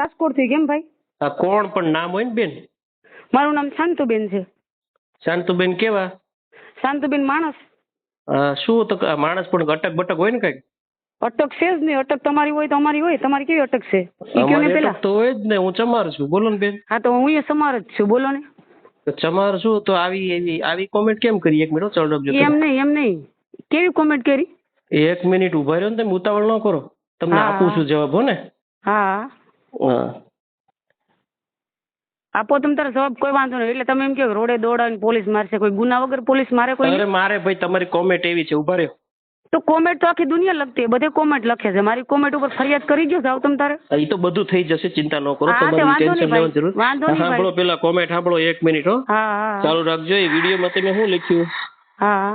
રાજકોટથી કેમ ભાઈ? આ કોણ પણ નામ હોય ને બેન? મારું નામ શાંતુબેન છે. શાંતુબેન કેવા? શાંતુબેન માણસ. શું તો માણસ પણ અટક બટક હોય ને કંઈક? અટક છે જ નહીં અટક તમારી હોય તો અમારી હોય તમારી કેવી અટક છે? ઈ કયો ને અમારે પેલા? અટક તો હોય જ ને હું ચમાર છું. બોલો ને બેન. હા તો હું એ સમાર જ છું. બોલો ને. તો ચમાર છું તો આવી એવી આવી કોમેન્ટ કેમ કરી? એક મિનિટ જો એમ નહીં એમ નહીં. કેવી કોમેન્ટ કરી? એક મિનિટ ઊભા રહ્યો ને તમે ઉતાવળ ન કરો. તમને હા. આપું છું જવાબ હો ને. હા. હા. આપો તમે તારો જવાબ કોઈ વાંધો નહીં. એટલે તમે એમ કહો કે રોડે દોડાવીને પોલીસ મારશે કોઈ ગુના વગર પોલીસ મારે કોઈ અરે મારે ભાઈ તમારી કોમેન્ટ એવી છે ઊભા રહ્યો. તો કોમેન્ટ તો આખી દુનિયા લખતી બધે કોમેન્ટ લખે છે. મારી કોમેન્ટ ઉપર ફરિયાદ કરી ગયો જાવ તમ તારે. એ તો બધું થઈ જશે ચિંતા ન કરો તમારી વાંધો ટેન્શન. લેવાની જરૂર. સાંભળો પેલા કોમેન્ટ સાંભળો એક મિનિટ હો. હા હા ચાલુ રાખજો એ વિડીયોમાં તમે શું લખ્યું? હા.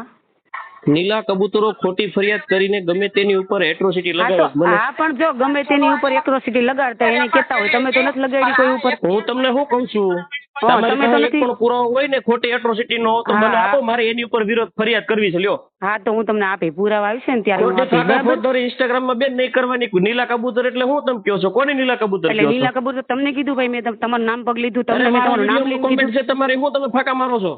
નીલા કબૂતરો ખોટી ફરિયાદ કરીને ગમે તેની ઉપર એટ્રોસિટી લગાડે હા પણ જો ગમે તેની ઉપર એટ્રોસિટી લગાડતા એને કહેતા હોય તમે તો નથી લગાડી કોઈ ઉપર. હું તમને શું કહું છું? તમારી પાસે નથી- પણ પુરાવો હોય ને ખોટી એટ્રોસિટી નો તો મને આપો મારે એની ઉપર વિરોધ ફરિયાદ કરવી છે લ્યો. હા તો હું તમને આપી પુરાવા આવશે ને ત્યારે હું ખોટી બરાબર? ઇન્સ્ટાગ્રામમાં બેન નહીં કરવાની. નીલા કબૂતર એટલે હું તમે કયો છો? કોને નીલા કબૂતર એટલે નીલા કબૂતર તમને કીધું ભાઈ મેં તમ- તમારું નામ પગ લીધું તમને મેં તમારું નામ લીધું. છે તમારે હું તમે ફાકા મારો છો?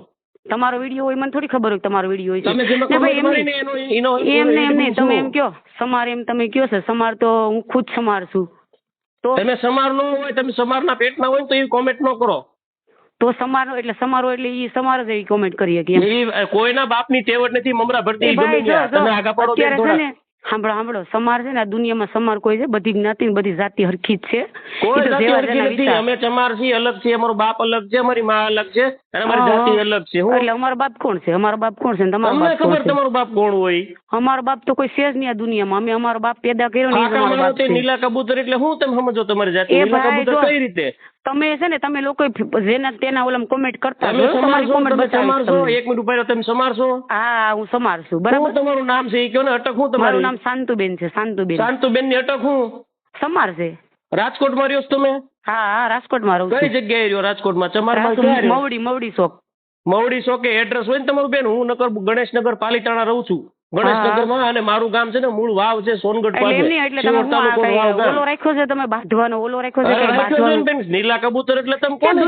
તમારો વીડિયો હોય મને થોડી ખબર હોય તમારો વીડિયો હોય તમે છે જેમાં ને ભાઈ એમ કરીને નહીં. એનો એનો એમ ને એમ નહીં તમે એમ કયો? સમાર એમ તમે કયો છે? સમાર તો હું ખુદ સમાર છું. તો તમે સમાર નો હોય તમે સમારના પેટના હોય તો એ કોમેન્ટ ન કરો. તો સમારો એટલે સમારો એટલે ઈ સમાર જ એવી કોમેન્ટ કરી શકીએ કોઈના બાપની ટેવટ નથી મમરા ભરતી તમે આગા પાડો સાંભળો સાંભળો. સમાર છે ને આ દુનિયામાં સમાર કોઈ છે બધી જ્ઞાતિ ને બધી જાતિ હરખી જ છે. કોઈ જાતિ હરખી નથી. અમે ચમાર છીએ અલગ છીએ અમારો બાપ અલગ છે અમારી માં અલગ છે અને અમારી જાતિ અલગ છે. હું એટલે અમારો બાપ કોણ છે? અમારો બાપ કોણ છે તમારો બાપ ખબર તમારો બાપ કોણ હોય? અમારો બાપ તો કોઈ છે જ નહીં આ દુનિયામાં. અમે અમારો બાપ પેદા કર્યો ને નીલા કબૂતર એટલે હું તમે સમજો તમારી જાતિ. નીલા કબૂતર કઈ રીતે? તમે છે ને તમે લોકો જેના તેના ઓલામાં કોમેન્ટ કરતા તમે તમારી તમે બતાવીશ. એક મિનિટ ઊભા તમે સમારશો? હા હું સમારશું બરાબર? તમારું નામ છે એ કયો ને અટક હું તમારું. નામ શાંતુબેન છે શાંતુબેન. શાંતુબેનની અટક હું? સમારશે રાજકોટમાં રહ્યો તમે? હા હા રાજકોટમાં રહું કઈ જગ્યાએ રહ્યો રાજકોટમાં તમારું મવડી મવડી શોખ મવડી સો એડ્રેસ હોય ને તમારું બેન? હું નગર ગણેશનગર પાલીતાણા રહું છું. ગણેશનગરમાં અને મારું ગામ છે ને મૂળ વાવ છે સોનગઢ પાસે. રાખ્યો છે તમે બાંધવાનો ઓલો રાખ્યો છે નીલા કબૂતર એટલે તમે કોને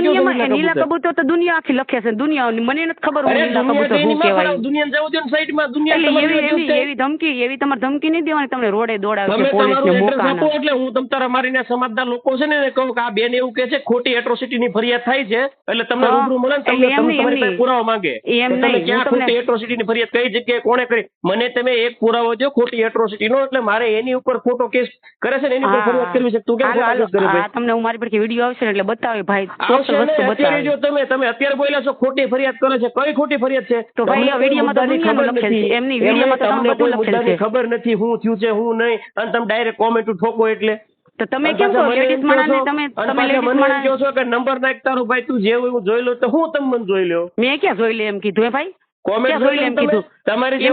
નીલા કબૂતર? તો દુનિયા આખી લખે છે દુનિયા મને નથી ખબર નીલા કબૂતર શું કહેવાય. પણ જવું દો સાઈડમાં દુનિયા એવી એવી એવી ધમકી એવી તમારે ધમકી નહીં દેવાની તમને રોડે દોડાવે છે પોલીસ ને તમારું એડ્રેસ આપો મોકાના. એટલે હું તમ તારા મારીને સમાજના લોકો છે ને કહું કે આ બેન એવું કે છે ખોટી એટ્રોસિટી ની ફરિયાદ થાય છે એટલે તમને રૂબરૂ મળે ને તમને તમારી પાસે નહીં. માંગે. એમ નહીં, ખોટી એટ્રોસિટી ની ફરિયાદ કઈ જગ્યાએ કોણે કરી? મને તમે એક પુરાવો દો ખોટી એટ્રોસિટી નો એટલે મારે એની ઉપર ખોટો કેસ કરે છે ને એની ઉપર ફરિયાદ કરવી છે તું કેમ હાલો, કરે ભાઈ તમને હું મારી પડખે વીડિયો આવશે એટલે બતાવે ભાઈ આવશે વસ્તુ અત્યારે બતાવે. જો તમે તમે અત્યારે બોલ્યા છો ખોટી ફરિયાદ કરે છે કઈ ખોટી ફરિયાદ છે? તો ભાઈ, આ વિડીયોમાં તો દુનિયાનું ખબર લખેલ છે. એમની વિડીયોમાં તો તમને કોઈ મુદ્દાની ખબર નથી હું થયું છે હું નહીં અને તમે ડાયરેક્ટ કોમેન્ટ ઠોકો એટલે. તો તમે કેમ કહો લેડીઝ માણસને તમે તમે લેડીઝ માણસ કહો છો કે નંબર નાખતા તારો ભાઈ તું જે હોય હું જોઈ લો તો હું તમને મને જોઈ લ્યો. મેં ક્યાં જોઈ લે એમ કીધું હે ભાઈ? કોમેન્ટ જોઈ લે એમ કીધું? તમારી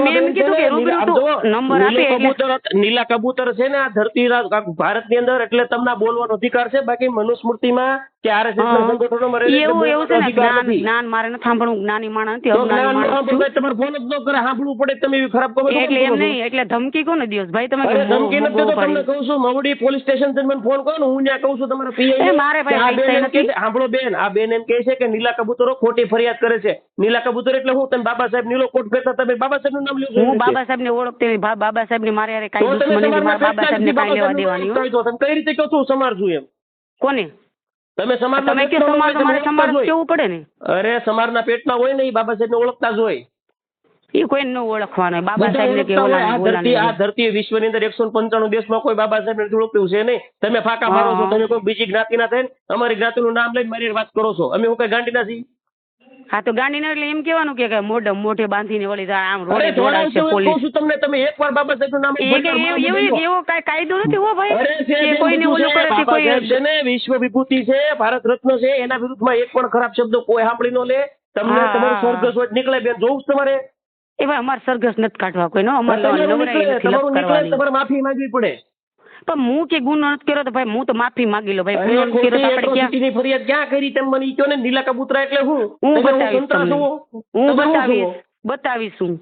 નીલો કબૂતર છે ને આ ધરતી ભારતની અંદર એટલે તમને બોલવાનો અધિકાર છે બાકી મનુસ્મૃતિમાં કે એવું એવું છે અધિકાર જ્ઞાન જ્ઞાન મારે સાંભળવું જ્ઞાની માણસ નથી અજ્ઞાની તમારે ફોન જ ન કરે સાંભળવું પડે તમે એવી ખરાબ કરો એટલે એમ નહીં એટલે ધમકી કોને દિવસ ભાઈ તમે ધમકી નથી તો તમને કહું છું મવડી પોલીસ સ્ટેશનથી મને ફોન કરો ને હું ત્યાં કહું છું તમારા PI મારે ભાઈ સાંભળો બેન આ બેન એમ કહે છે કે નીલા કબૂતરો ખોટી ફરિયાદ કરે છે. નીલા કબૂતર એટલે હું તમે બાબા સાહેબ નીલો કોટ ફેરતા તમે બાબા સાહેબનું નામ લ્યો હું બાબા સાહેબ ને ઓળખતી. બાબા સાહેબની મારે. કાંઈ દુશ્મની. મારા બાબા સાહેબ ને કઈ લેવા દેવાની તમે કઈ રીતે કહો છો? સમારજું એમ. કોને? તમે સમાજ તમે કે સમાજ તમારે હોય, મારે તમે સમાર ઓળખતા જ કેવું પડે ને? અરે સમાજ ના પેટના હોય ને એ બાબા સાહેબ ને ઓળખતા જ હોય. એ કોઈ ન ઓળખવાનો બાબા સાહેબ ને કે ઓલા આ ધરતી આ ધરતી વિશ્વ વિશ્વની અંદર એકસો પંચાણું દેશમાં કોઈ બાબા સાહેબ ને ઓળખતું છે નહીં? તમે ફાકા મારો છો તમે કોઈ બીજી જ્ઞાતિના થઈને અમારી જ્ઞાતિનું નામ લઈને મારી વાત કરો છો. અમે હું કઈ ગાંડીના છીએ? હા તો ગાંડી એટલે એમ કેવાનું કે મોઢે મોઢે બાંધીને વળી જાય આમ અરે રોડે જોડાવ દોડાવશે પોલીસ. તમને તમે એકવાર બાબા સાહેબનું નામ એવું એવું એવો કાઈ કાયદો નથી હો ભાઈ? કે કોઈને ઓલું કરે છે છે કોઈ ને વિશ્વ વિભૂતિ છે ભારત રત્ન છે એના વિરુદ્ધમાં એક પણ ખરાબ શબ્દ કોઈ સાંભળી નો લે. તમને તમારું હા. સ્વર્ગ સ્વર્ગ નીકળે બેન જોઉં તમારે. એ ભાઈ અમારે સરઘસ નથી કાઢવા અમારે તમારું નવરાઈ નીકળે તમારું નીકળે તમારે માફી માંગવી પડે. પણ હું કે ગુનો નથી કર્યો તો ભાઈ હું તો માફી માંગી લો ભાઈ ગુનો કર્યો તો આપણે ક્યાં? ફરિયાદ ક્યાં કરી તેમ મને કહો ને નીલા કબૂતરા એટલે હું? હું બતાવીશ? હું બતાવીશ? બતાવીશ હું.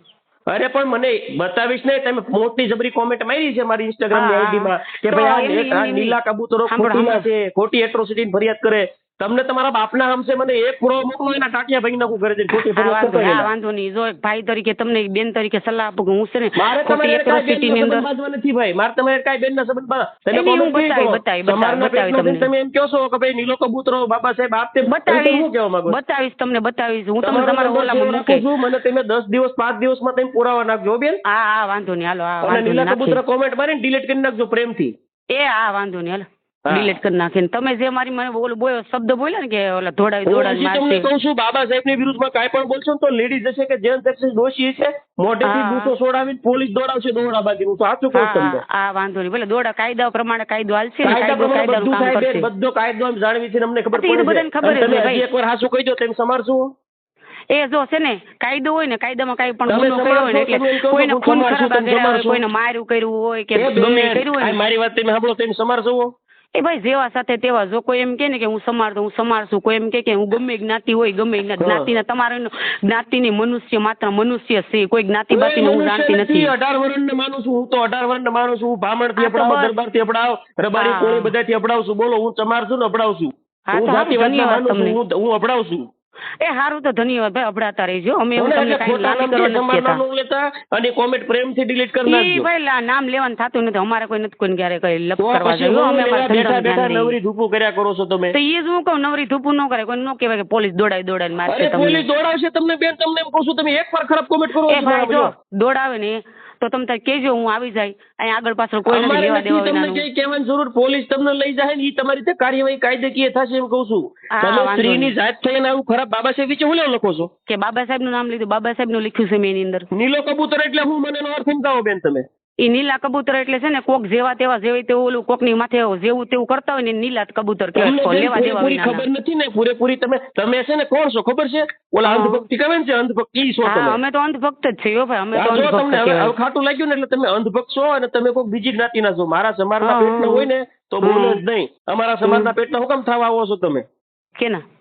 અરે પણ મને બતાવીશ ને તમે મોટી જબરી કોમેન્ટ મારી છે મારી ઇન્સ્ટાગ્રામની આઈડી માં કે ભાઈ આ નીલા કબૂતરો ખોટી છે. ખોટી એટ્રોસિટી ફરિયાદ કરે. તમને તમારા બાપના હમસે મને એક પૂરો મોકલો એના ટાટિયા ભાઈ નાખું ઘરે જઈને ખોટી ફરિયાદ વાંધો કરતો નહીં, હા, વાંધો નહીં જો ભાઈ તરીકે તમને બેન તરીકે સલાહ આપું હું છે ને મારે તમારે કાંઈ ની અંદર બાંધવા નથી ભાઈ મારે તમારે કાઈ બેન ના સંબંધ. તમે એની હું બતાવી, બતાવી, બતાવી, બતાવી તમને. તમે એમ કહો છો કે ભાઈ નીલો કબૂતરો બાબા સાહેબ આપ તે હું કહેવા માંગુ બતાવીશ તમને બતાવીશ હું તમને તમારો ઓલામાં મૂકે છું. મને તમે દસ દિવસ પાંચ દિવસમાં તમે પુરાવા નાખજો બેન હા હા વાંધો નહીં હાલો હા વાંધો નહીં નીલા કબૂતરો કોમેન્ટ મારીને ડિલીટ કરી નાખજો પ્રેમથી એ હા વાંધો નહીં હાલો. ડિલીટ કરી નાખે તમે જે મારી મને ઓલું બોલ્યો શબ્દ બોલ્યા ને કે ઓલા ધોડાવી ધોડાવી મારશે તમને કહું છું બાબા સાહેબની વિરુદ્ધમાં કાંઈ પણ બોલશો ને તો લેડીઝ હશે કે જેન્ટ્સ એક્સેસ દોષી છે મોઢેથી. ગુસ્સો છોડાવીને પોલીસ દોડાવશે દોડાબાજી હું સાચું કહું તમને. હા વાંધો નહીં. ભલે દોડા કાયદા પ્રમાણે કાયદો હાલશે ને કાયદા કાયદો પ્રમાણે બધું કામ કરશે. બધો કાયદો આમ જાણવી છે ને અમને ખબર પડે બધાને ખબર છે, ભાઈ. એકવાર હાસું કહી દો તેમ સમારશું. એ જો છે ને કાયદો હોય ને કાયદામાં કઈ પણ ગુનો કર્યો હોય ને એટલે કોઈને ખૂન ખરાબા કર્યા હોય કોઈને માર્યું કર્યું હોય કે ગમે કર્યું હોય મારી વાત તમે સાંભળો તેમ સમારશો. એ ભાઈ જેવા સાથે તેવા જો કોઈ એમ કે ને કે હું સમારતો હું સમારશું કોઈ એમ કે કે હું ગમે જ્ઞાતિ હોય ગમે જ્ઞાતિ- હા. જ્ઞાતિના તમારે જ્ઞાતિની મનુષ્ય માત્ર મનુષ્ય છે કોઈ જ્ઞાતિ બાતિને હું જાણતી નથી. અઢાર વર્ષને માનું છું હું તો અઢાર વર્ષને માનું છું હું બ્રાહ્મણથી હા, તો અપડાવ દરબારથી અપડાવ રબારી હા. કોળી બધાથી અપડાવશું બોલો હું ચમારશું ને અપડાવશું હા, હું તો જાતિવાદને ધન્યવાદ છું. એ સારું તો ધન્યવાદ ભાઈ અભડાતા રહેજો. અમે એવું તમને કાંઈ લાંબી કરવા નથી કહેતા. અને કોમેન્ટ પ્રેમથી ડિલીટ કરી નાખજો. ભાઈ લા- નામ લેવાનું થતું નથી. અમારે કોઈ નથી કોઈ ક્યારે કઈ લપ કરવા પછી અમે અમારા બેઠા બેઠા નવરી ધૂપુ કર્યા કરો છો તમે? તો એ જ હું કહું નવરી ધૂપું ન કરે. કોઈ ન કહેવાય કે પોલીસ દોડાય દોડાય મારશે તમને. પોલીસ દોડાવશે તમને બેન તમને એમ કહું છું તમે એક વાર ખરાબ કોમેન્ટ કરો એ ભાઈ જો દોડાવે ને તો તમે તાર કેજો હું આવી જાય. અહીં આગળ પાછળ કોઈ નથી લેવા દેવા તમને કઈ કહેવાની જરૂર? પોલીસ તમને લઈ જાય ને એ તમારી રીતે કાર્યવાહી કાયદેકીય થશે એમ કહું છું. તમે સ્ત્રીની જાત થઈને આવું ખરાબ બાબા સાહેબ વિશે હું લખો છો? કે બાબા સાહેબનું નામ લીધું? બાબા સાહેબનું લખ્યું છે મેં એની અંદર. નીલો કબૂતર એટલે હું મને એનો અર્થ સમજાવો બેન તમે. એ નીલા કબૂતર એટલે છે ને કોક જેવા તેવા જેવી તેવું ઓલું કોકની માથે જેવું તેવું કરતા હોય ને નીલા કબૂતર કહેવાય. લેવા દેવા ખબર નથી ને? પૂરેપૂરી તમે તમે છે ને કોણ છો? ખબર છે? ઓલા અંધભક્તિ કહે છે અંધભક્તિ ઈ છો તમે. અમે તો અંધભક્ત જ છીએ ભાઈ અમે તો અંધભક્ત ખાટું લાગ્યું ને એટલે તમે અંધભક્ત છો અને તમે કોઈક બીજી જ્ઞાતિના છો. મારા સમાજના ના પેટના હોય ને તો. બોલો જ નહીં. અમારા સમાજના પેટના હું કામ થવા આવો છો તમે?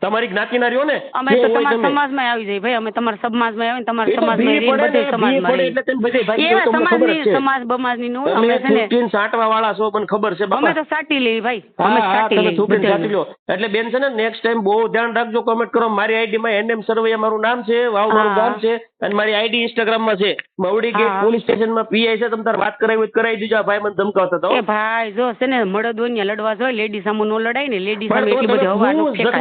તમારી જ્ઞાતિના રહ્યો ને અમે તો તમારા તમે. સમાજમાં આવી જઈએ ભાઈ અમે તમારા સમાજમાં આવી એ તમારા સમાજમાં ભીડ બધે ને, સમાજમાં બધે એવા સમાજની સમાજ બમાજની નો અમે છે ને. તીન સાટવા વાળા છો મને ખબર છે બાપા. અમે તો સાટી લઈએ ભાઈ અમે સાટી તમે લઈએ થૂંકીને લો. એટલે બેન છે ને નેક્સ્ટ ટાઈમ બહુ ધ્યાન રાખજો કોમેન્ટ કરો. મારી આઈડી માં એનએમ સર્વે મારું નામ છે વાવ મારું ગામ છે અને મારી આઈડી ઇન્સ્ટાગ્રામમાં છે. મવડી ગેટ પોલીસ સ્ટેશનમાં પીઆઈ છે તમે તાર વાત કરાવી હોય કરાવી દેજો. ભાઈ મને ધમકાવતા તો. એ ભાઈ જો છે ને મળદોનિયા લડવા જોઈએ લેડી સામુ નો લડાય ને લેડી સામે એટલી બધી હવા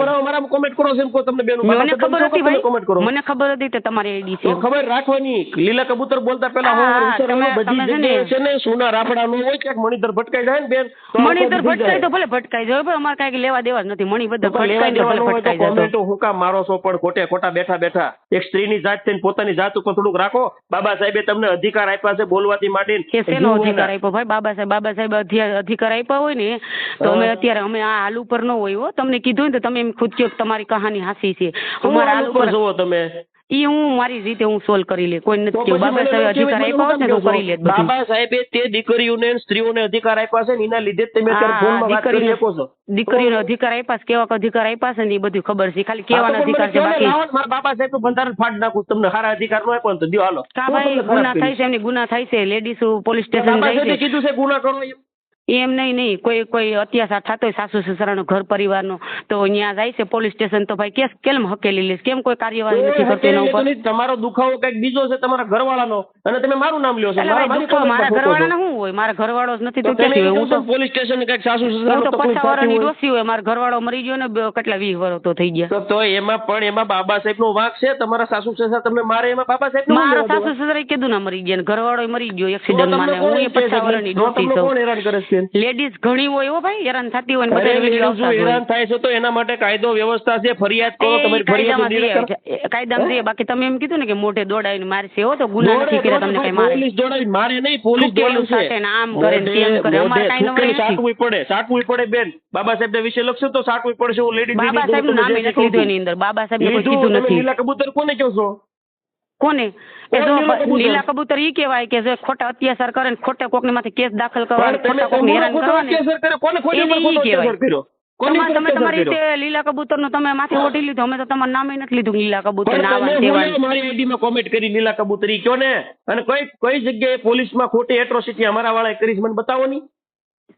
કરો છો એમ કહો તમને બેન. મને ખબર હતી ભાઈ. કોમેન્ટ કરો. મને ખબર હતી કે તમારી આઈડી છે. ખબર રાખવાની. લીલા કબૂતર બોલતા હા, બધી જગ્યાએ છે ને સોના રાફડા નું હોય ક્યાંક મણિધર ભટકાઈ જાય ને બેન મણિધર ભટકાય તો ભલે ભટકાઈ જાય પણ અમારે કાંઈ લેવા દેવા જ નથી. ભલે ભટકાઈ કોમેન્ટો હું કામ મારો છો પણ ખોટે ખોટા બેઠા બેઠા. એક સ્ત્રીની જાત થઈને પોતાની જાત ઉપર થોડુંક રાખો. બાબા સાહેબે તમને અધિકાર આપ્યા છે બોલવાથી માંડીને. કે શેનો અધિકાર આપ્યો ભાઈ? બાબા સાહેબ બાબા સાહેબ અધિકાર આપ્યા હોય ને તો અમે અત્યારે અમે આ હાલ ઉપર ન હોય હો. તમને કીધું ને તો તમે એમ ખુદ કયો તમારી કહાની હાસી છે. અમારા ઉપર જુઓ તમે. ઈ હું મારી રીતે હું સોલ્વ કરી લે. કોઈ નથી બાબા સાહેબ અધિકાર આપ્યો છે તો તમે કરી લે બાબા સાહેબે તે દીકરીઓને સ્ત્રીઓને અધિકાર આપ્યા છે ને એના લીધે તમે અત્યારે ફોનમાં વાત કરી શકો છો. દીકરીઓને અધિકાર આપ્યા છે કેવા અધિકાર આપ્યા છે ને એ બધું ખબર છે. ખાલી મને અધિકાર છે બાકી મારા બાબા સાહેબ તો બંધારણ ફાડ નાખું તમને સારા અધિકાર નો આપ્યો તો દ્યો હાલો. કા ભાઈ ગુના થાય છે એમની ગુના થાય છે લેડીઝ પોલીસ સ્ટેશન જાય છે. કીધું છે ગુના કરો એમ નહીં નહીં. કોઈ કોઈ અત્યાચાર થતો હોય સાસુ સસરાનો ઘર પરિવારનો તો અહીંયા જાય છે પોલીસ સ્ટેશન તો ભાઈ કેસ કેમ હકેલી લેશ કેમ કોઈ કાર્યવાહી નથી કોઈ એના ઉપર? તમારો દુખાવો કંઈક બીજો છે તમારા ઘરવાળાનો. અને તમે મારું નામ લ્યો છો. મારા comment શું હોય? મારા ઘરવાળો જ નથી તો ક્યાંથી હું તો પોલીસ સ્ટેશન કંઈક સાસુ હું સસરાનો તો પચાસ વર્ષની હોય. ડોસી હોય. મારા ઘરવાળો મરી ગયો ને કેટલા વીસ વર્ષ તો થઈ ગયા. તો એમાં પણ એમાં બાબા સાહેબ નો વાંક છે. તમારા સાસુ સસરા તમને મારે એમાં બાબા સાહેબ મારા સાસુ સસરા કીધું ના મરી ગયા ને ઘરવાળો મરી ગયો એક્સિડન્ટમાં હું એ પચાસ વર્ષની ડોસી છું. હેરાન કરે છે? લેડીઝ ઘણી હોય હો ભાઈ હેરાન થતી હોય ને બધા. હેરાન થાય છે તો એના માટે કાયદો વ્યવસ્થા છે ફરિયાદ કરો તમારી ફરિયાદ કાયદામાં જઈએ બાકી તમે એમ કીધું ને કે મોઢે દોડાવીને મારશે હો તો ગુના નથી કર્યા તમને કઈ મારે. પોલીસ દોડાવી મારે નહીં પોલીસ દોડાવશે. આમ કરે ને તેમ કરે. અમારે કાંઈ નવાઈ સાટવું પડે સાટવું પડે બેન. બાબા સાહેબ વિશે લખશો તો સાટવું પડશે હું લેડીઝ બાબા સાહેબ નામ નથી લીધું એની અંદર. બાબા સાહેબ કીધું નથી. લીલા કબૂતર કોને કહો છો? કોને? એ તો લીલા કબૂતર? ઈ કહેવાય કે જે ખોટા અત્યાચાર કરે ને ખોટા કોકની માથે કેસ દાખલ કરવા ખોટા કોકને હેરાન ખોટો કરવા ને કોને તમે તમારી રીતે લીલા કબૂતર નો તમે માથે ઓઢી લીધું અમે તો તમારું નામે નથી લીધું લીલા કબૂતર ને. મારી આઈડી માં કોમેન્ટ કરી લીલા કબૂતરી કયો ને? અને કઈ કઈ જગ્યાએ પોલીસમાં ખોટી એટ્રોસિટી અમારા વાળાએ કરી છે મને બતાવો ની.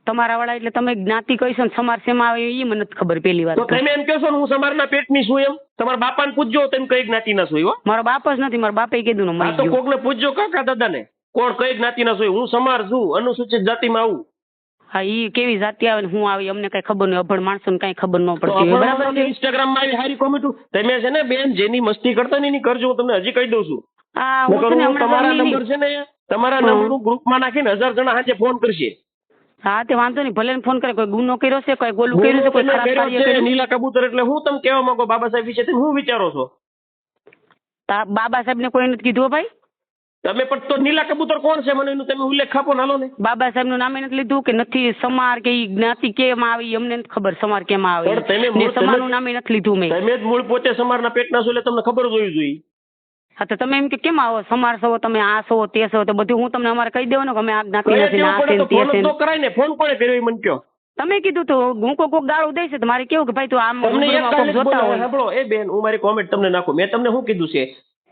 તમારા વાળા એટલે તમે જ્ઞાતિ કહીશો ને સમાર શેમાં આવે એ મને ખબર પેલી વાત તો તમે એમ કહો છો હું સમારના પેટની છું એમ. તમારા બાપાને પૂછજો તમે કઈ જ્ઞાતિના છો હો મારો બાપ જ નથી મારા બાપે કીધું ને તો કોકને પૂછજો કાકા દાદાને કોણ કઈ જ્ઞાતિના છું હું સમાર છું અનુસૂચિત જાતિમાં આવું. હા ઈ કેવી જાતિ આવે ને હું આવી અમને કઈ ખબર નહીં અભણ માણસો ને કઈ ખબર ન પડતી બરાબર ઇન્સ્ટાગ્રામમાં આવી હારી કોમેન્ટ. તમે છે ને બેન જેની મસ્તી કરતા ને એની કરજો હું તમને હજી કહી દઉં છું. છે ને તમારા નંબર છે ને તમારા નંબર ગ્રુપમાં નાખીને હજાર જણા હાજે ફોન કરશે. હા તે વાંધો નહીં ભલે ફોન કરે કોઈ ગુનો કર્યો છે કોઈ ગોલું કર્યું છે કોઈ ખરાબ કર્યો કાર્ય નીલા કબૂતર એટલે હું તમે કહેવા માંગો બાબા સાહેબ વિશે હું વિચારો છો? બાબા સાહેબ ને કોઈ નથી કીધું ભાઈ. તમે પણ તો નીલા કબૂતર કોણ છે? મને એનું તમે ઉલ્લેખ આપો નાલો ને. બાબા સાહેબનું નામે નથી લીધું કે નથી સમાર કે ઈ જ્ઞાતિ કેમ આવી અમને નથી ખબર સમાર કેમ આવે. ને સમારનું નામે નથી લીધું મેં. તમે જ મૂળ પોતે સમારના પેટના છો એટલે તમને ખબર જ હોવી જોઈએ. હા તો તમે એમ કે કેમ આવો? સમાર છો તમે આ છો તે છો તો બધું હું તમને અમારે કહી દેવાનું કે અમે આ જ્ઞાતિ નથી આ છે તો છે તો કરાય ને ફોન કોણે કર્યો એ મને કહો તમે કીધું તો હું કોઈ કોક ગાળું દઈશ તો મારે કેવું કે ભાઈ તું આમ તમને એક કોક જોતા હોય. સાંભળો એ બેન હું મારી કોમેન્ટ તમને નાખું. મેં તમને શું કીધું છે?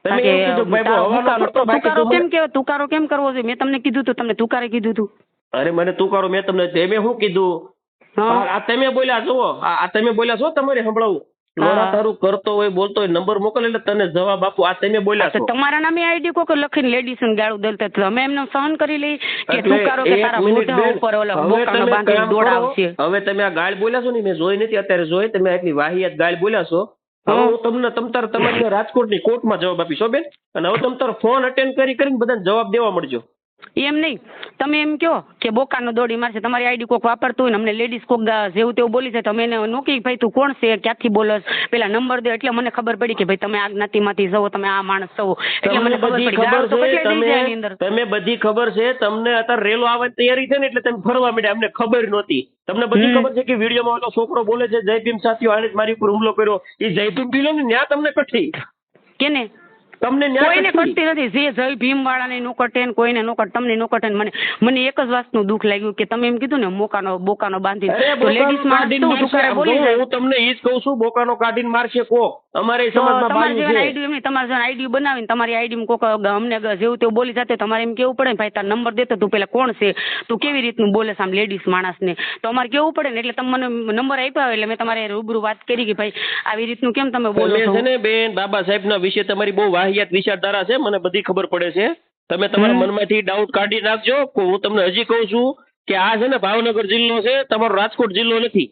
તમે કીધું ભાઈ તુકારો કેમ કે તુકારો કેમ કરવો જોઈએ મેં તમને કીધું તું તમને તુકારે કીધું તું. અરે મને તુકારો મેં તમને તમે શું કીધું? હા. આ તમે બોલ્યા જુઓ આ તમે બોલ્યા છો તમારે સંભળાવું. લોડા તારું કરતો હોય બોલતો હોય નંબર મોકલે એટલે તને જવાબ આપો. આ તમે બોલ્યા છો. તમારા નામે આઈડી કોક લખીને લેડીઝ ને ગાળું દેલતા તો અમે એમને સહન કરી લઈ કે તું તુકારો કે તારા મોઢા ઉપર ઓલા બોકાનો તમે દોડ આવશે હવે તમે આ ગાળ બોલ્યા છો ને મેં જોઈ નથી અત્યારે જોઈ તમે આટલી વાહિયાત ગાળ બોલ્યા છો. હું. તમને તમ તાર તમારી રાજકોટની કોર્ટમાં જવાબ આપીશ હો બેન. અને હવે તમ તાર ફોન અટેન્ડ કરી કરીને બધાને જવાબ દેવા મળજો. એમ નહીં. તમે એમ કહો કે બોકાનો દોડી મારશે. તમારી આઈડી કોક વાપરતું હોય ને અમને લેડીઝ કોક જેવું તેવું બોલી જાય તો અમે એને નોકી ભાઈ તું કોણ છે? ક્યાંથી બોલસ? પેલા નંબર દે એટલે મને ખબર પડી કે ભાઈ તમે આ જ્ઞાતિમાંથી છો તમે આ માણસ છો એટલે મને ખબર બધી પડી. તમે બધી ખબર છે તમને અત્યારે રેલો આવવાની તૈયારી છે ને એટલે તમે ફરવા માંડ્યા અમને ખબર નહોતી. તમને બધી ખબર છે કે વિડીયોમાં ઓલો છોકરો બોલે છે જય ભીમ સાથીઓ આને મારી ઉપર હુમલો કર્યો. એ જય ભીમ પીલો ને ન્યા તમને કઠી. કેને? તમને કોઈને. કટતી નથી. જે જય ભીમ વાળાને નો કટે ને કોઈને નો કટ તમને નો કટે મને મને એક જ વાતનું દુઃખ લાગ્યું કે તમે એમ કીધું ને મોકાનો બોકાનો બાંધી તો લેડીઝ માણસ હું તમને ઈ જ કહું છું બોકાનો કાઢીને મારશે કો. અમારે સમાજમાં તમારે જેવા આઈડી એમ નહીં જેવા આઈડી બનાવીને તમારી આઈડી કોક અમને જેવું તેવું બોલી જતો તમારે એમ કેવું પડે ને ભાઈ તાર નંબર દેતો તું પેલા કોણ છે? તું કેવી રીતનું બોલે છે આમ લેડીઝ માણસને? તો અમારે કેવું પડે ને એટલે તમે મને નંબર આપ્યો એટલે મેં તમારે રૂબરૂ વાત કરી કે ભાઈ આવી રીતનું કેમ તમે બોલો છો? ને બેન બાબા સાહેબના વિશે તમારી બહુ વાહિયાત વિચારધારા છે મને બધી ખબર પડે છે. તમે તમારા મનમાંથી ડાઉટ કાઢી નાખજો. હું તમને હજી કહું છું કે આ છે ને ભાવનગર જિલ્લો છે તમારો રાજકોટ જિલ્લો નથી.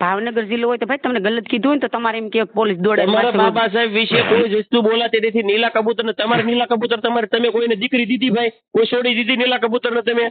ભાવનગર જિલ્લો હોય તો ભાઈ તમને ગલત કીધું હોય તો તમારે એમ કે પોલીસ દોડે તમારા બાબા સાહેબ વિશે કોઈ વસ્તુ બોલાતી નથી. નીલા કબૂતર ને તમારે નીલા કબૂતર તમારે તમે કોઈને દીકરી દીધી ભાઈ? કોઈ છોડી દીધી નીલા કબૂતર ને તમે?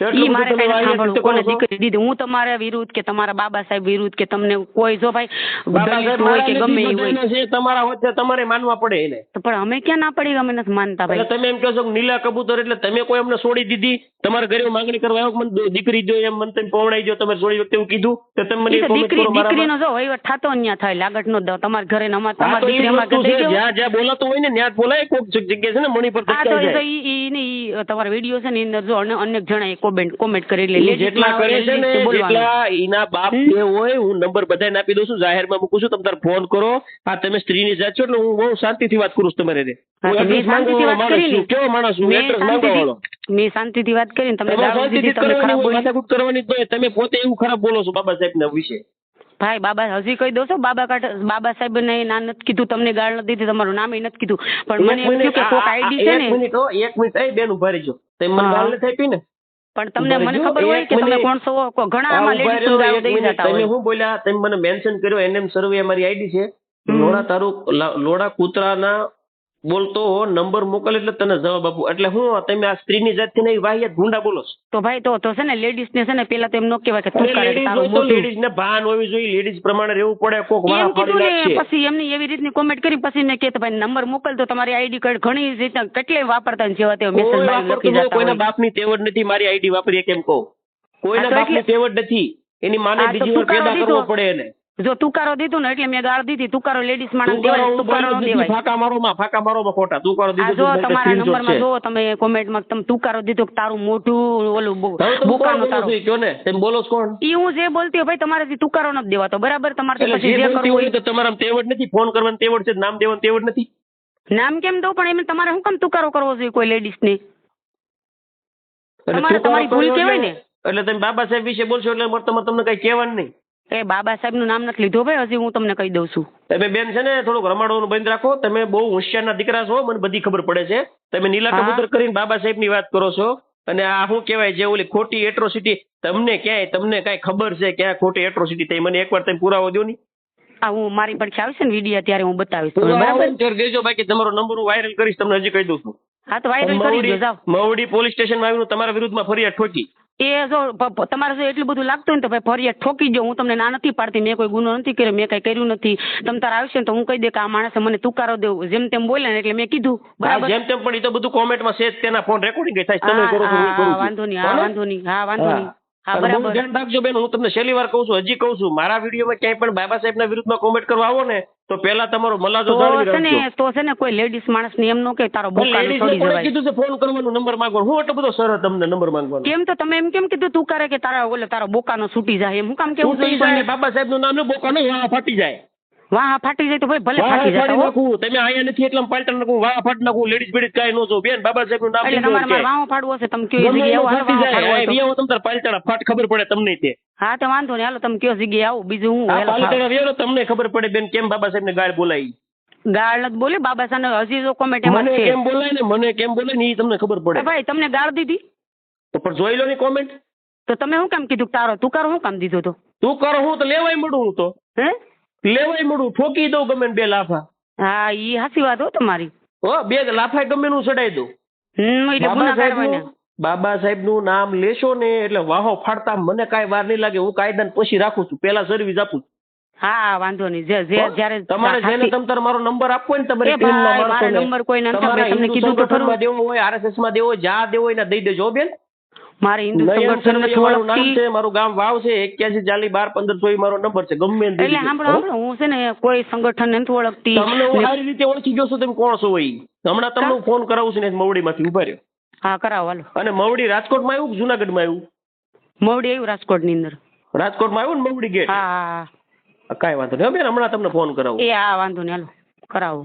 ઈ મારે કઈ સાંભળવું કોને દીકરી દીધી? હું તમારા વિરુદ્ધ કે તમારા બાબા સાહેબ વિરુદ્ધ કે તમને કોઈ જો ભાઈ દલિત હોય કે ગમે એ હોય. તમારા વચ્ચે તમારે માનવા પડે એને. પણ અમે ક્યાં ના પડી અમે નથી માનતા ભાઈ. તમે એમ કહો છો નીલા કબૂતર એટલે તમે કોઈ અમને છોડી દીધી? તમારા ઘરે માંગણી કરવા આવ્યો મને દીકરી જો એમ મને તમે પવણાઈ જો તમે છોડી વખતે એવું કીધું? તો તમે મને દીકરી. દીકરીનો જો વહીવટ થતો અહીંયા થાય લાગટ નો તમારા ઘરે ને અમાર તમારી દીકરી અમારા ઘરે જ્યાં જ્યાં બોલાતું હોય ને ત્યાં બોલાય કોક જગ્યાએ છે ને મણી પર તો ઈ ઈ ને તમારા વીડિયો છે ને અંદર જો અનેક જણાએ કોમેન્ટ કોમેન્ટ કરી એટલે જેટલા કરે છે ને જેટલા એના બાપ જે હોય હું નંબર બધાને આપી દઉં છું જાહેરમાં મૂકું છું તમે તાર ફોન કરો. આ તમે સ્ત્રીની જાત છો એટલે હું બહુ શાંતિથી વાત કરું છું તમારે રે. શાંતિથી વાત કરી કેવો માણસ છું? મેં માંગવા વાળો. મેં શાંતિથી વાત કરીને દીધી શાંતિથી ખરાબ કરવાની. તમે પોતે એવું ખરાબ બોલો છો બાબા સાહેબના વિશે. ભાઈ બાબા હજી કહી દો છો બાબા કાઢ બાબા સાહેબ ને ના નથી કીધું તમને ગાળ નથી દીધી તમારું નામ નથી કીધું. પણ મને એક એમ મિનિટ, થયું કે કોક આઈડી છે એક મિનિટ એક મિનિટ એ બેન ઊભા રહેજો. તમે મને ગાળ નથી આપી ને. પણ તમને મને ખબર હોય કે તમે કોણ છો કો- ઘણા આમાં લેડીઝ એક દઈ. જતા તમે હોય. શું બોલ્યા તમે મને મેન્શન કર્યો એનએમ સર્વે અમારી આઈડી છે. લોડા તારું લોડા કૂતરાના બોલતો હો, નંબર મોકલ એટલે તને જવાબ આપું. એટલે હું તમે આ સ્ત્રીની જાતથી નહીં વાહિયાત ગુંડા બોલો તો ભાઈ તો તો છે ને લેડીઝ ને છે ને પેલા તો એમ નો કહેવાય કે તું કરે તારું તો મોઢું. ને ભાન હોવી જોઈએ લેડીઝ પ્રમાણે રહેવું પડે કોક વાળા પડી નાખશે. પછી એમની એવી રીતની કોમેન્ટ કરી પછી મેં કે ભાઈ નંબર મોકલ તો તમારી આઈડી કાર્ડ ઘણી રીતના કેટલે વાપરતા ને જેવા તેવા મેસેજ લખી જતા કોઈના બાપની તેવડ નથી મારી આઈડી વાપરી કેમ કહું? કોઈના તો બાપની તેવડ નથી એની માને બીજી વાર પેદા કરવો પડે એને. જો તુકારો દીધું ને એટલે મેં ગાળ દીધી. તુકારો લેડીઝ માણસ દેવાય તુકારો ન દેવાય. ફાકા મારો માં ફાંકા મારો માં ખોટા. તુકારો કરો દીધું જો તમારા નંબરમાં જો તમે કોમેન્ટમાં તમે તુકારો દીધો કે તારું મોઢું ઓલું બુ- હવે કોણ તારું. કયો ને? તેમ બોલો કોણ? ઈ હું જે બોલતી હોય ભાઈ તમારે તુકારો ન દેવાતો. બરાબર? તમારે પછી જે કરવું હોય તો તમારા તેવડ નથી ફોન કરવાનું તેવડ છે નામ દેવાનું તેવડ નથી. નામ કેમ દઉં? પણ એમ તમારે શું કામ તુકારો કરવો જોઈએ કોઈ લેડીઝ ને? તમારે તમારી ભૂલ કહેવાય ને. એટલે તમે બાબા સાહેબ વિશે બોલશો એટલે તમને કઈ કહેવાનું નહીં. એ બાબા સાહેબનું નામ નથી લીધું ભાઈ હજી હું તમને કહી દઉં છું. તમે બેન છે ને થોડુંક રમાડવાનું બંધ રાખો. તમે બહુ હોશિયારના દીકરા છો મને બધી ખબર પડે છે. તમે નીલા કબૂતર કરીને બાબા સાહેબની વાત કરો છો. અને આ શું કહેવાય જે ઓલી ખોટી એટ્રોસિટી તમને ક્યાંય તમને કાંઈ ખબર છે ક્યાં ખોટી એટ્રોસિટી થઈ? મને એકવાર તમે પુરાવો દો ની. આ હું મારી પાસે આવશે ને વીડિયો ત્યારે હું બતાવીશ તમને બરાબર? દેજો બાકી તમારો નંબર હું વાયરલ કરીશ તમને હજી કહી દઉં છું. હા તો વાયરલ કરી દો જાવ મવડી પોલીસ સ્ટેશનમાં આવીને તમારા વિરુદ્ધમાં ફરિયાદ ઠોકી. એ જો તમારે જો એટલું બધું લાગતું હોય ને તો ભાઈ ફરિયાદ ઠોકી જો હું તમને ના નથી પાડતી મેં કોઈ ગુનો નથી કર્યો મેં કઈ કર્યું નથી. તમ તારે આવશે ને તો હું કહી દે કે આ માણસે મને તુકારો દેવું. જેમ તેમ બોલે ને એટલે મેં કીધું. બરાબર? જેમ તેમ પણ એ તો બધું કોમેન્ટમાં છે તેના ફોન રેકોર્ડિંગ થાય તમે કરો. વાંધો નહીં હા વાંધો નહીં હા વાંધો નહીં. બહુ ધ્યાન રાખજો બેન હું તમને છેલ્લી વાર કહું છું હજી કહું છું મારા વિડીયોમાં ક્યાંય પણ બાબા સાહેબના વિરુદ્ધમાં કોમેન્ટ કરવા આવો ને તો પહેલા તમારો મલાજો જાળવી રાખજો. તો છે ને કોઈ લેડીઝ માણસ ને એમ નો કે તારો બોકાનો છોડી જવાય. કીધું છે ફોન કરવાનો નંબર માંગવાનો. હું એટલો બધો સરળ તમને નંબર માંગવાનો. કેમ તો તમે એમ કેમ કીધું તું કરે કે તારા ઓલે તારો બોકાનો છૂટી જાય એમ? હું કામ કેવું જોઈએ બાબા સાહેબનું નામ ને બોકા નહીં ફાટી જાય. વાહ ફાટી જાય તો ભાઈ ભલે ફાટી જાય નાખું. તમે આયા નથી એટલે પાલટા નાખું. વાહ ફાટ નાખું. લેડીઝ બેડીઝ કાઈ નો જો. બેન બાબા સાહેબનું નામ એટલે લીધું તમારે વાહ ફાડવો છે તમે કયો જગ્યાએ આવો ફાટી જાય. એ તો. તમ તાર પાલટાના ફાટ ખબર પડે તમને તે. હા તો વાંધો નહીં. હાલો તમે કયો જગ્યાએ આવો. બીજું હું હેલો પાલટાના વિયાવો તમને ખબર પડે બેન કેમ બાબા સાહેબ ને ગાળ બોલાવી ગાળ નથી બોલી? બાબા સાહેબ હજી જો કોમેન્ટ એમાં મને કેમ બોલાય ને? મને કેમ બોલાય ને? એ તમને ખબર પડે. ભાઈ તમને ગાળ દીધી? તો પણ જોઈ લો ની કોમેન્ટ તો તમે શું કામ કીધું? તારો તું કરો શું કામ દીધો તો? તું કરો હું તો લેવાય મળું હું તો. હે? લેવાય મળું ઠોકી દઉં ગમે બે લાફા. હા ઈ સાચી વાત હો તમારી. હો બે લાફા ગમે નું ચડાઈ દઉં. બાબા સાહેબ બાબા સાહેબનું નામ લેશો ને એટલે વાહો ફાડતા મને કાંઈ વાર નહીં લાગે હું કાયદાને પછી રાખું છું પેલા સર્વિસ આપું છું. હા વાંધો નહીં. જે જે જ્યારે તમારે જેને તમતર મારો નંબર આપવો ને તમારી ટીમ નો નંબર કોઈ નથી તમને કીધું તો ખરું. દેવો હોય આરએસએસમાં દેવો જ્યાં દેવો હોય ને દઈ દેજો બેન. મારે હિન્દુ સંગઠન મારું નામ ઓળખતી છે મારું ગામ વાવ છે એક્યાસી ચાલી બાર પંદર સો મારો નંબર છે ગમે એટલે. સાંભળો સાંભળો હું છે ને કોઈ સંગઠન નથી ઓળખતી. તમને હું સારી રીતે ઓળખી ગયો છું તમે કોણ છો એ હમણાં તમને હું ફોન કરાવું છું ને મવડી માંથી ઊભા રહ્યો. હા કરાવો હાલો. અને મવડી રાજકોટમાં આવ્યું કે જુનાગઢમાં આવ્યું? મવડી આવ્યું રાજકોટની અંદર. રાજકોટમાં આવ્યું ને મવડી ગેટ? હા કાંઈ વાંધો નહીં બેન હમણાં તમને ફોન કરાવું. એ હા વાંધો નહીં હાલો કરાવો.